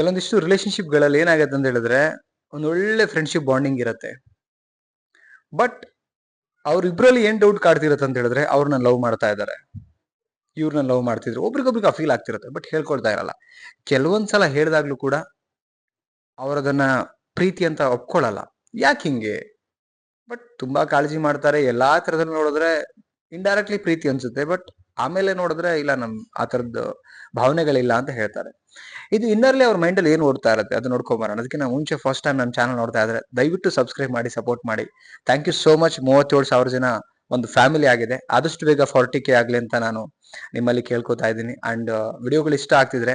ಕೆಲವೊಂದಿಷ್ಟು ರಿಲೇಶನ್ಶಿಪ್ಗಳಲ್ಲಿ ಏನಾಗುತ್ತೆ ಅಂತ ಹೇಳಿದ್ರೆ, ಒಂದು ಒಳ್ಳೆ ಫ್ರೆಂಡ್ಶಿಪ್ ಬಾಂಡಿಂಗ್ ಇರುತ್ತೆ. ಬಟ್ ಅವ್ರಿಬ್ರಲ್ಲಿ ಏನ್ ಡೌಟ್ ಕಾಡ್ತಿರತ್ತೆ ಅಂತ ಹೇಳಿದ್ರೆ, ಅವ್ರನ್ನ ಲವ್ ಮಾಡ್ತಾ ಇದ್ದಾರೆ. ಇವ್ರನ್ನ ಲವ್ ಮಾಡ್ತಿದ್ರು. ಒಬ್ರಿಗೊಬ್ರಿಗೆ ಫೀಲ್ ಆಗ್ತಿರುತ್ತೆ ಬಟ್ ಹೇಳ್ಕೊಳ್ತಾ ಇರಲ್ಲ. ಕೆಲವೊಂದ್ಸಲ ಹೇಳಿದಾಗ್ಲೂ ಕೂಡ ಅವರದನ್ನ ಪ್ರೀತಿ ಅಂತ ಒಪ್ಕೊಳ್ಳಲ್ಲ. ಯಾಕೆ ಹಿಂಗೆ? ಬಟ್ ತುಂಬಾ ಕಾಳಜಿ ಮಾಡ್ತಾರೆ. ಎಲ್ಲಾ ತರದಲ್ಲಿ ನೋಡಿದ್ರೆ ಇಂಡೈರೆಕ್ಟ್ಲಿ ಪ್ರೀತಿ ಅನ್ಸುತ್ತೆ ಬಟ್ ಆಮೇಲೆ ನೋಡಿದ್ರೆ, ಇಲ್ಲ, ನಮ್ ಆ ತರದ್ದು ಭಾವನೆಗಳಿಲ್ಲ ಅಂತ ಹೇಳ್ತಾರೆ. ಇದು ಇನ್ನರ್ಲಿ ಅವ್ರ ಮೈಂಡ್ ಅಲ್ಲಿ ಏನ್ ಓಡ್ತಾ ಇರುತ್ತೆ, ಅದು ನೋಡ್ಕೊಂಬರೋಣ ಅದಕ್ಕೆ ನಾವು ಮುಂಚೆ ಫಸ್ಟ್ ಟೈಮ್ ನಮ್ಮ ಚಾನಲ್ ನೋಡ್ತಾ ಇದ್ರೆ, ದಯವಿಟ್ಟು ಸಬ್ಸ್ಕ್ರೈಬ್ ಮಾಡಿ ಸಪೋರ್ಟ್ ಮಾಡಿ. ಥ್ಯಾಂಕ್ ಯು ಸೋ ಮಚ್ ಮೂವತ್ತೇಳು ಸಾವಿರ ಜನ ಒಂದು ಫ್ಯಾಮಿಲಿ ಆಗಿದೆ. ಆದಷ್ಟು ಬೇಗ ಫಾರ್ಟಿ ಕೆ ಆಗ್ಲಿ ಅಂತ ನಾನು ನಿಮ್ಮಲ್ಲಿ ಕೇಳ್ಕೊತಾ ಇದ್ದೀನಿ. ಅಂಡ್ ವಿಡಿಯೋಗಳು ಇಷ್ಟ ಆಗ್ತಿದ್ರೆ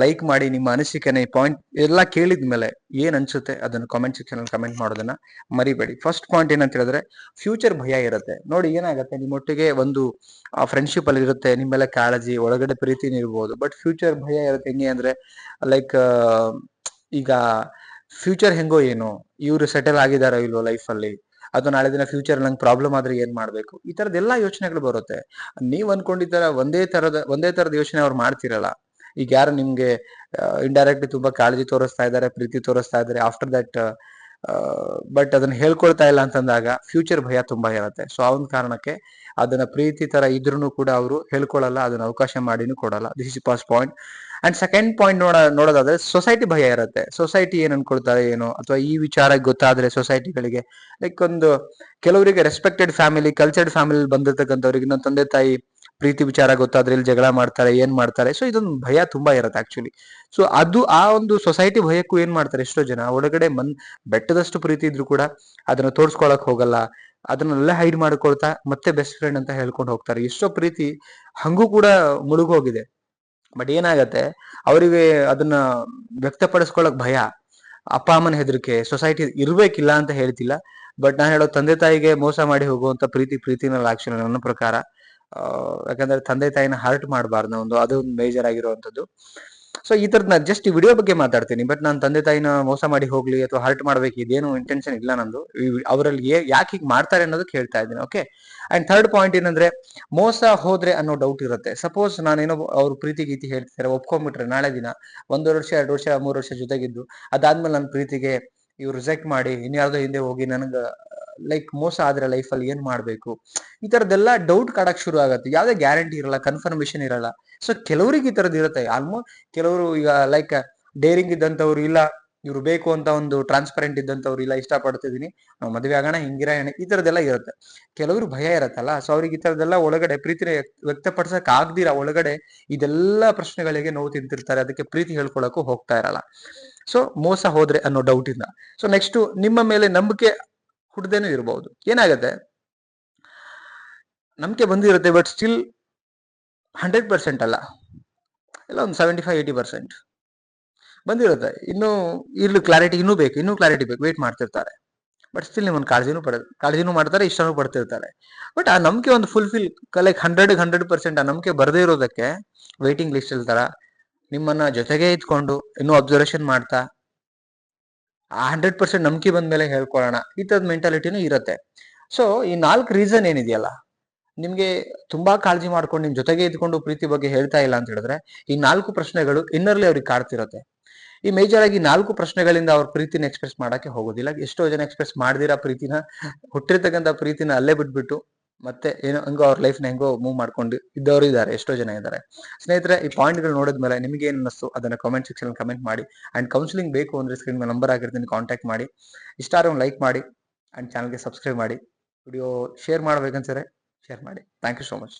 ಲೈಕ್ ಮಾಡಿ ನಿಮ್ಮ ಅನಿಸಿಕೆನೆ ಪಾಯಿಂಟ್ ಎಲ್ಲ ಕೇಳಿದ್ಮೇಲೆ ಏನ್ ಅನ್ಸುತ್ತೆ ಅದನ್ನು ಕಾಮೆಂಟ್ ಸೆಕ್ಷನ್ ಅಲ್ಲಿ ಕಮೆಂಟ್ ಮಾಡೋದನ್ನ ಮರಿಬೇಡಿ. ಫಸ್ಟ್ ಪಾಯಿಂಟ್ ಏನಂತ ಹೇಳಿದ್ರೆ ಫ್ಯೂಚರ್ ಭಯ ಇರುತ್ತೆ. ನೋಡಿ ಏನಾಗುತ್ತೆ, ನಿಮ್ಮೊಟ್ಟಿಗೆ ಒಂದು ಫ್ರೆಂಡ್ಶಿಪ್ ಅಲ್ಲಿ ಇರುತ್ತೆ, ನಿಮ್ಮೆಲ್ಲ ಮೇಲೆ ಕಾಳಜಿ, ಒಳಗಡೆ ಪ್ರೀತಿ ಇರ್ಬೋದು ಬಟ್ ಫ್ಯೂಚರ್ ಭಯ ಇರುತ್ತೆ ಹೆಂಗೆ ಅಂದ್ರೆ ಲೈಕ್ ಈಗ ಫ್ಯೂಚರ್ ಹೆಂಗೋ ಏನು, ಇವ್ರು ಸೆಟಲ್ ಆಗಿದಾರೋ ಇಲ್ವೋ ಲೈಫ್ ಅಲ್ಲಿ, ಅದು ನಾಳೆ ದಿನ ಫ್ಯೂಚರ್ ನಂಗೆ ಪ್ರಾಬ್ಲಮ್ ಆದ್ರೆ ಏನ್ ಮಾಡ್ಬೇಕು? ಈ ತರದ ಎಲ್ಲಾ ಯೋಚನೆಗಳು ಬರುತ್ತೆ. ನೀವ್ ಅನ್ಕೊಂಡಿದ್ದಾರ, ಒಂದೇ ತರದ ಒಂದೇ ತರದ ಯೋಚನೆ ಅವ್ರು ಮಾಡ್ತಿರಲ್ಲ. ಈಗ ಯಾರು ನಿಮ್ಗೆ ಇಂಡೈರೆಕ್ಟ್ಲಿ ತುಂಬಾ ಕಾಳಜಿ ತೋರಿಸ್ತಾ ಇದ್ದಾರೆ ಪ್ರೀತಿ ತೋರಿಸ್ತಾ ಇದ್ದಾರೆ ಆಫ್ಟರ್ ದಟ್ ಬಟ್ ಅದನ್ನ ಹೇಳ್ಕೊಳ್ತಾ ಇಲ್ಲ ಅಂತಂದಾಗ ಫ್ಯೂಚರ್ ಭಯ ತುಂಬಾ ಇರುತ್ತೆ. ಸೊ ಆ ಒಂದು ಕಾರಣಕ್ಕೆ ಅದನ್ನ ಪ್ರೀತಿ ತರ ಇದ್ರೂ ಕೂಡ ಅವರು ಹೇಳ್ಕೊಳ್ಳಲ್ಲ ಅದನ್ನ ಅವಕಾಶ ಮಾಡಿನೂ ಕೊಡಲ್ಲ. This is first point and second point ನೋಡ, ನೋಡೋದಾದ್ರೆ ಸೊಸೈಟಿ ಭಯ ಇರುತ್ತೆ. ಸೊಸೈಟಿ ಏನ್ ಅನ್ಕೊಳ್ತಾರೆ ಏನೋ, ಅಥವಾ ಈ ವಿಚಾರ ಗೊತ್ತಾದ್ರೆ ಸೊಸೈಟಿಗಳಿಗೆ ಲೈಕ್ ಒಂದು ಕೆಲವರಿಗೆ ರೆಸ್ಪೆಕ್ಟೆಡ್ ಫ್ಯಾಮಿಲಿ ಕಲ್ಚರ್ಡ್ ಫ್ಯಾಮಿಲಿ ಬಂದಿರ್ತಕ್ಕಂಥವ್ರಿಗೆ ನಮ್ಮ ತಂದೆ ತಾಯಿ ಪ್ರೀತಿ ವಿಚಾರ ಗೊತ್ತಾದ್ರೆ ಇಲ್ಲಿ ಜಗಳ ಮಾಡ್ತಾರೆ, ಏನ್ ಮಾಡ್ತಾರೆ. ಸೊ ಇದೊಂದು ಭಯ ತುಂಬಾ ಇರುತ್ತೆ ಆಕ್ಚುಲಿ ಸೊ ಅದು ಆ ಒಂದು ಸೊಸೈಟಿ ಭಯಕ್ಕೂ ಏನ್ ಮಾಡ್ತಾರೆ? ಎಷ್ಟೋ ಜನ ಒಳಗಡೆ ಮನ್, ಬೆಟ್ಟದಷ್ಟು ಪ್ರೀತಿ ಇದ್ರು ಕೂಡ ಅದನ್ನ ತೋರ್ಸ್ಕೊಳಕ್ ಹೋಗಲ್ಲ. ಅದನ್ನೆಲ್ಲ ಹೈಡ್ ಮಾಡ್ಕೊಳ್ತಾ ಮತ್ತೆ ಬೆಸ್ಟ್ ಫ್ರೆಂಡ್ ಅಂತ ಹೇಳ್ಕೊಂಡು ಹೋಗ್ತಾರೆ. ಎಷ್ಟೋ ಪ್ರೀತಿ ಹಂಗೂ ಕೂಡ ಮುಳುಗೋಗಿದೆ ಬಟ್ ಏನಾಗತ್ತೆ? ಅವರಿಗೆ ಅದನ್ನ ವ್ಯಕ್ತಪಡಿಸ್ಕೊಳಕ್ ಭಯ. ಅಪ್ಪ ಅಮ್ಮನ ಹೆದರಿಕೆ ಸೊಸೈಟಿ ಇರ್ಬೇಕಿಲ್ಲ ಅಂತ ಹೇಳ್ತಿಲ್ಲ. ಬಟ್ ನಾನು ಹೇಳೋ ತಂದೆ ತಾಯಿಗೆ ಮೋಸ ಮಾಡಿ ಹೋಗುವಂತ ಪ್ರೀತಿ ಪ್ರೀತಿನಲ್ಲ ಆಕ್ಚುಲಿ ನನ್ನ ಪ್ರಕಾರ. ಯಾಕಂದ್ರೆ ತಂದೆ ತಾಯಿನ ಹರ್ಟ್ ಮಾಡಬಾರ್ದು ಒಂದು, ಅದು ಒಂದು ಮೇಜರ್ ಆಗಿರುವಂತದ್ದು ಸೊ ಈ ತರದ್ ನಾನು ಜಸ್ಟ್ ಈ ವಿಡಿಯೋ ಬಗ್ಗೆ ಮಾತಾಡ್ತೀನಿ ಬಟ್ ನಾನು ತಂದೆ ತಾಯಿನ ಮೋಸ ಮಾಡಿ ಹೋಗ್ಲಿ ಅಥವಾ ಹರ್ಟ್ ಮಾಡ್ಬೇಕು, ಇದೇನು ಇಂಟೆನ್ಷನ್ ಇಲ್ಲ ನಂದು. ಅವರಲ್ಲಿ ಯಾಕೆ ಹೀಗೆ ಮಾಡ್ತಾರೆ ಅನ್ನೋದಕ್ಕೆ ಹೇಳ್ತಾ ಇದ್ದೀನಿ ಓಕೆ ಅಂಡ್ ಥರ್ಡ್ ಪಾಯಿಂಟ್ ಏನಂದ್ರೆ, ಮೋಸ ಹೋದ್ರೆ ಅನ್ನೋ ಡೌಟ್ ಇರುತ್ತೆ. ಸಪೋಸ್ ನಾನೇನೋ ಅವ್ರ ಪ್ರೀತಿ ಗೀತಿ ಹೇಳ್ತಿದ್ದಾರೆ ಒಪ್ಕೊಂಡ್ಬಿಟ್ರೆ ನಾಳೆ ದಿನ ಒಂದೂವರೆ ವರ್ಷ, ಎರಡು ವರ್ಷ, ಮೂರು ವರ್ಷ ಜೊತೆಗಿದ್ದು, ಅದಾದ್ಮೇಲೆ ನನ್ನ ಪ್ರೀತಿಗೆ ಇವ್ರು ರಿಜೆಕ್ಟ್ ಮಾಡಿ, ಇನ್ಯಾರ್ದೋ ಹಿಂದೆ ಹೋಗಿ ನನಗ ಲೈಕ್ ಮೋಸ ಆದ್ರೆ ಲೈಫ್ ಅಲ್ಲಿ ಏನ್ ಮಾಡ್ಬೇಕು? ಈ ತರದೆಲ್ಲ ಡೌಟ್ ಕಾಡಕ್ ಶುರು ಆಗತ್ತೆ. ಯಾವ್ದೇ ಗ್ಯಾರಂಟಿ ಇರಲ್ಲ ಕನ್ಫರ್ಮೇಶನ್ ಇರಲ್ಲ. ಸೊ ಕೆಲವರಿಗೆ ಈ ತರದ್ ಇರುತ್ತೆ. ಆಲ್ಮೋಸ್ಟ್ ಕೆಲವರು ಈಗ ಲೈಕ್ ಡೇರಿಂಗ್ ಇದ್ದಂತವ್ರು ಇಲ್ಲ, ಇವ್ರು ಬೇಕು ಅಂತ ಒಂದು ಟ್ರಾನ್ಸ್ಪರೆಂಟ್ ಇದ್ದಂತವ್ರು ಇಲ್ಲ ಇಷ್ಟಪಡ್ತಿದೀನಿ ನಾವು ಮದುವೆ ಆಗೋಣ ಹಿಂಗಿರ ಈ ತರದೆಲ್ಲ ಇರುತ್ತೆ. ಕೆಲವರು ಭಯ ಇರತ್ತಲ್ಲ? ಸೊ ಅವ್ರಿಗೆ ಈ ತರದೆಲ್ಲ ಒಳಗಡೆ ಪ್ರೀತಿನ ವ್ಯಕ್ತಪಡಿಸಕ್ ಆಗ್ದಿರ ಒಳಗಡೆ ಇದೆಲ್ಲ ಪ್ರಶ್ನೆಗಳಿಗೆ ನೋವು ತಿಂತಿರ್ತಾರೆ. ಅದಕ್ಕೆ ಪ್ರೀತಿ ಹೇಳ್ಕೊಳಕ್ಕೂ ಹೋಗ್ತಾ ಇರಲ್ಲ. ಸೊ ಮೋಸ ಹೋದ್ರೆ ಅನ್ನೋ ಡೌಟ್ ಇಂದ. ಸೊ ನೆಕ್ಸ್ಟ್ ನಿಮ್ಮ ಮೇಲೆ ನಂಬಿಕೆ ಹುಡ್ದೇನೂ ಇರಬಹುದು ಏನಾಗತ್ತೆ? ನಂಬಿಕೆ ಬಂದಿರುತ್ತೆ ಬಟ್ ಸ್ಟಿಲ್ ಹಂಡ್ರೆಡ್ ಪರ್ಸೆಂಟ್ ಅಲ್ಲ. ಎಲ್ಲ ಒಂದು ಸೆವೆಂಟಿ ಫೈವ್ ಏಯ್ಟಿ ಪರ್ಸೆಂಟ್ ಬಂದಿರುತ್ತೆ. ಇನ್ನೂ ಇರ್ಲಿ ಕ್ಲಾರಿಟಿ ಇನ್ನೂ ಬೇಕು, ಇನ್ನೂ ಕ್ಲಾರಿಟಿ ಬೇಕು. ವೇಟ್ ಮಾಡ್ತಿರ್ತಾರೆ. ಬಟ್ ಸ್ಟಿಲ್ ನಿಮ್ಮನ್ನು ಕಾಳಜಿನೂ ಪಡ, ಕಾಳಜಿನೂ ಮಾಡ್ತಾರೆ, ಇಷ್ಟನೂ ಪಡ್ತಿರ್ತಾರೆ. ಬಟ್ ಆ ನಂಬಿಕೆ ಒಂದು fulfil like hundred hundred percent ಆ ನಂಬಿಕೆ ಬರದೇ ಇರೋದಕ್ಕೆ ವೇಟಿಂಗ್ ಲಿಸ್ಟ್ ಇರ್ತಾರ ನಿಮ್ಮನ್ನ ಜೊತೆಗೆ ಇದ್ಕೊಂಡು ಇನ್ನೂ ಅಬ್ಸರ್ವೇಷನ್ ಮಾಡ್ತಾ ಆ ಹಂಡ್ರೆಡ್ ಪರ್ಸೆಂಟ್ ನಂಬಿಕೆ ಬಂದ್ಮೇಲೆ ಹೇಳ್ಕೊಳ್ಳೋಣ. ಈ ತರದ ಮೆಂಟಾಲಿಟಿನೂ ಇರುತ್ತೆ. ಸೊ ಈ ನಾಲ್ಕು ರೀಸನ್ ಏನಿದೆಯಲ್ಲ? ನಿಮ್ಗೆ ತುಂಬಾ ಕಾಳಜಿ ಮಾಡ್ಕೊಂಡು ನಿಮ್ ಜೊತೆಗೆ ಇದ್ಕೊಂಡು ಪ್ರೀತಿ ಬಗ್ಗೆ ಹೇಳ್ತಾ ಇಲ್ಲ ಅಂತ ಹೇಳಿದ್ರೆ, ಈ ನಾಲ್ಕು ಪ್ರಶ್ನೆಗಳು ಇನ್ನರ್ಲಿ ಅವ್ರಿಗೆ ಕಾಡ್ತಿರುತ್ತೆ. ಈ ಮೇಜರ್ ಆಗಿ ನಾಲ್ಕು ಪ್ರಶ್ನೆಗಳಿಂದ ಅವ್ರ ಪ್ರೀತಿನ ಎಕ್ಸ್ಪ್ರೆಸ್ ಮಾಡಕ್ಕೆ ಹೋಗೋದಿಲ್ಲ. ಎಷ್ಟೋ ಜನ ಎಕ್ಸ್ಪ್ರೆಸ್ ಮಾಡ್ದಿರಾ ಪ್ರೀತಿನ, ಹುಟ್ಟಿರ್ತಕ್ಕಂಥ ಪ್ರೀತಿನ ಅಲ್ಲೇ ಬಿಟ್ಬಿಟ್ಟು ಮತ್ತೆ ಏನೋ ಹೆಂಗೋ ಅವ್ರ ಲೈಫ್ನ ಹೆಂಗೋ ಮೂವ್ ಮಾಡ್ಕೊಂಡು ಇದ್ದವರು ಇದ್ದಾರೆ, ಎಷ್ಟೋ ಜನ ಇದ್ದಾರೆ. ಸ್ನೇಹಿತರೆ, ಈ ಪಾಯಿಂಟ್ಗಳು ನೋಡಿದ್ಮೇಲೆ ನಿಮಗೆ ಏನ್ ಅನ್ನಿಸ್ತು? ಅದನ್ನ ಕಾಮೆಂಟ್ ಸೆಕ್ಷನ್ ಕಮೆಂಟ್ ಮಾಡಿ ಅಂಡ್ ಕೌನ್ಸಿಲಿಂಗ್ ಬೇಕು ಅಂದ್ರೆ ಸ್ಕ್ರೀನ್ ಮೇಲೆ ನಂಬರ್ ಆಗಿರ್ತೀನಿ ಕಾಂಟ್ಯಾಕ್ಟ್ ಮಾಡಿ. ಇಷ್ಟ ಆದ್ರೆ ಲೈಕ್ ಮಾಡಿ ಅಂಡ್ ಚಾನಲ್ಗೆ ಸಬ್ಸ್ಕ್ರೈಬ್ ಮಾಡಿ. ವಿಡಿಯೋ ಶೇರ್ ಮಾಡ್ಬೇಕಂತಾರೆ ಶೇರ್ ಮಾಡಿ. Thank you so much